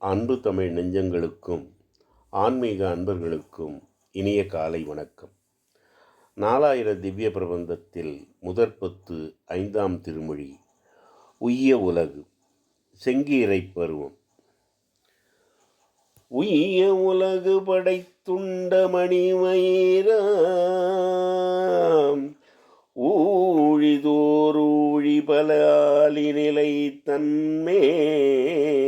அன்பு தமிழ் நெஞ்சங்களுக்கும் ஆன்மீக அன்பர்களுக்கும் இனிய காலை வணக்கம். நாலாயிர திவ்ய பிரபந்தத்தில் முதற்பத்து ஐந்தாம் திருமொழி உய்ய உலகு செங்கீரை பருவம். உய்ய உலகு படைத்துண்ட மணிமயிராம் ஊழிதோர் ஊழி பல ஆலிநிலை தன்மே.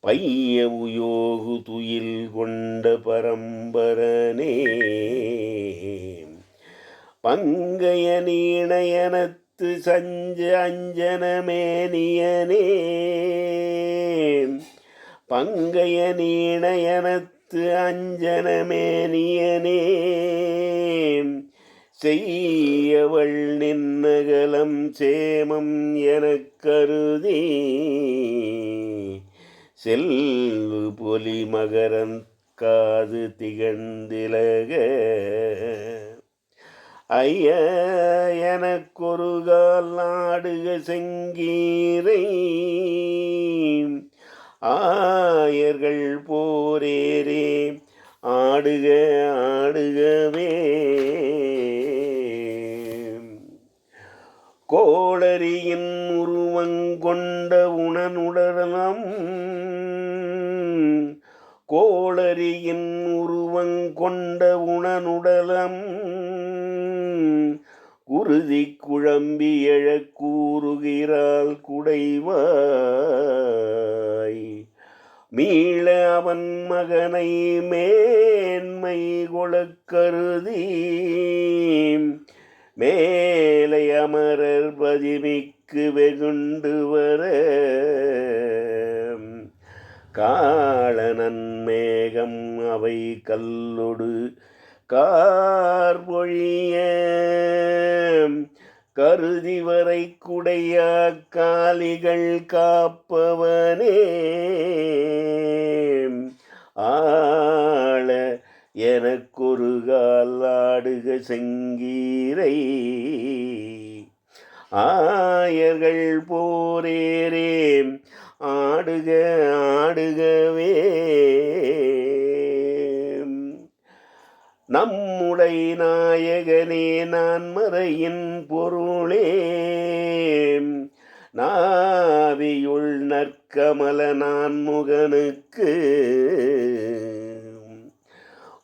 பைய உயோகு துயில் கொண்ட பரம்பரனே. பங்கைய நீணயனத்து சஞ்ச அஞ்சனமேனியனே. பங்கைய நீணயனத்து அஞ்சனமேனியனே. செய்யவள் நின்னகலம் சேமம் எனக் கருதே. செல்வு பொலி மகரன் காது திகழ்ந்திலக. ஐய எனக்கொரு கால் நாடுக செங்கீரை. ஆயர்கள் போரேரே ஆடுக ஆடுகவே. கோளரியின் உருவங்கொண்ட உணனுடலம் கோளரியின் உருவங்கொண்ட உணனுடலம். குருதி குழம்பி எழக் கூறுகிறாள் குடைவாய். மீள அவன் மகனை மேன்மை கொளக் கருதி மேலை அமரர் பதிமிக்கு வெகுண்டு வர காளநன்மேகம் அவை கல்லொடு கார்பொழிய கருதிவரை குடையா காலிகள் காப்பவனே. ஆள எனக்கொரு கால் ஆடுக செங்கீரை. ஆயர்கள் போரேரேம் ஆடுக ஆடுகவே. நம்முடை நாயகனே நான் மறையின் பொருளே. நாவியுள் நற்கமல நான் முகனுக்கு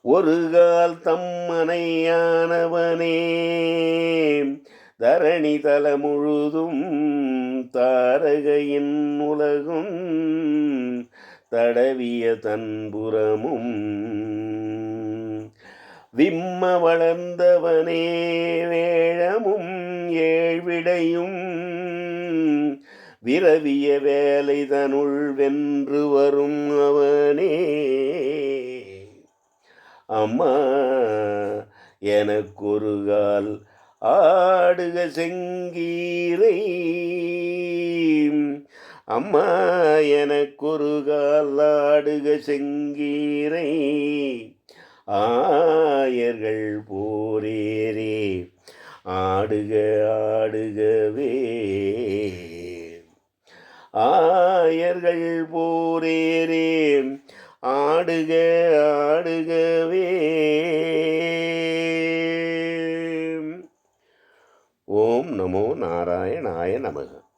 ஒரு கால் தம்மனையானவனே தரணி தல முழுதும் தாரகையின் உலகும் தடவிய தன்புறமும். விம்ம வளர்ந்தவனே வேழமும் ஏழ்விடையும் விரவிய வேலை தனுள் வென்று வரும் அவனே. அம்மா எனக்கொரு கால் ஆடுக செங்கீரை. அம்மா எனக்கொரு காலாடுக செங்கீரை. ஆயர்கள் போரேரே ஆடுக ஆடுகவே. ஆயர்கள் போரேரே ஆடுக ஆடுகவே. I know, I in.